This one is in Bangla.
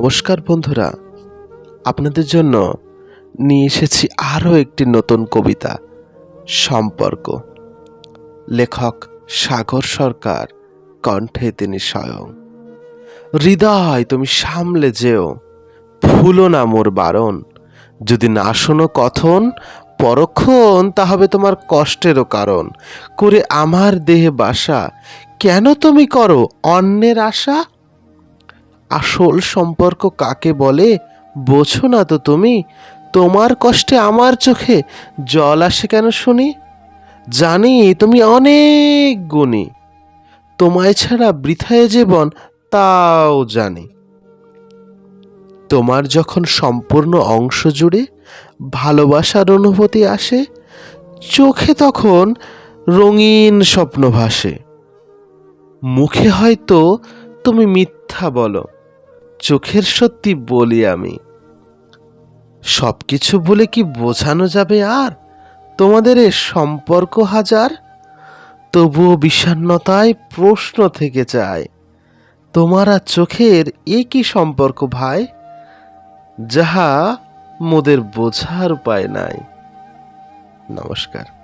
নমস্কার বন্ধুরা, আপনাদের জন্য নিয়ে এসেছি আরও একটি নতুন কবিতা, সম্পর্ক। লেখক সাগর সরকার, কণ্ঠে তিনি স্বয়ং। হৃদয়, তুমি সামলে যেও, ভুলো না মোর বারণ। যদি না শোনো কথন, পরক্ষণ তা হবে তোমার কষ্টেরও কারণ। করে আমার দেহে বাসা, কেন তুমি করো অন্যের আশা? আসল সম্পর্ক কাকে বলে? বোঝো না তো তুমি। তোমার কষ্টে আমার চোখে জল আসে কেন শুনি? জানি তুমি অনেক গুণী। তোমায় ছাড়া বৃথায় জীবন তাও জানি। তোমার যখন সম্পূর্ণ অংশ জুড়ে ভালোবাসার অনুভূতি আসে, চোখে তখন রঙিন স্বপ্ন ভাসে। মুখে হয়তো তুমি মিথ্যা বলো চোখের সত্যি বলি আমি। সব কিছু বলে কি বোঝানো যাবে আর? তোমাদের এ সম্পর্ক হাজার? তবুও বিষণ্ণতায় প্রশ্ন থেকে যায়, তোমার চোখের এ কি সম্পর্ক ভাই? যাহা মোদের বোঝার উপায় নাই। নমস্কার।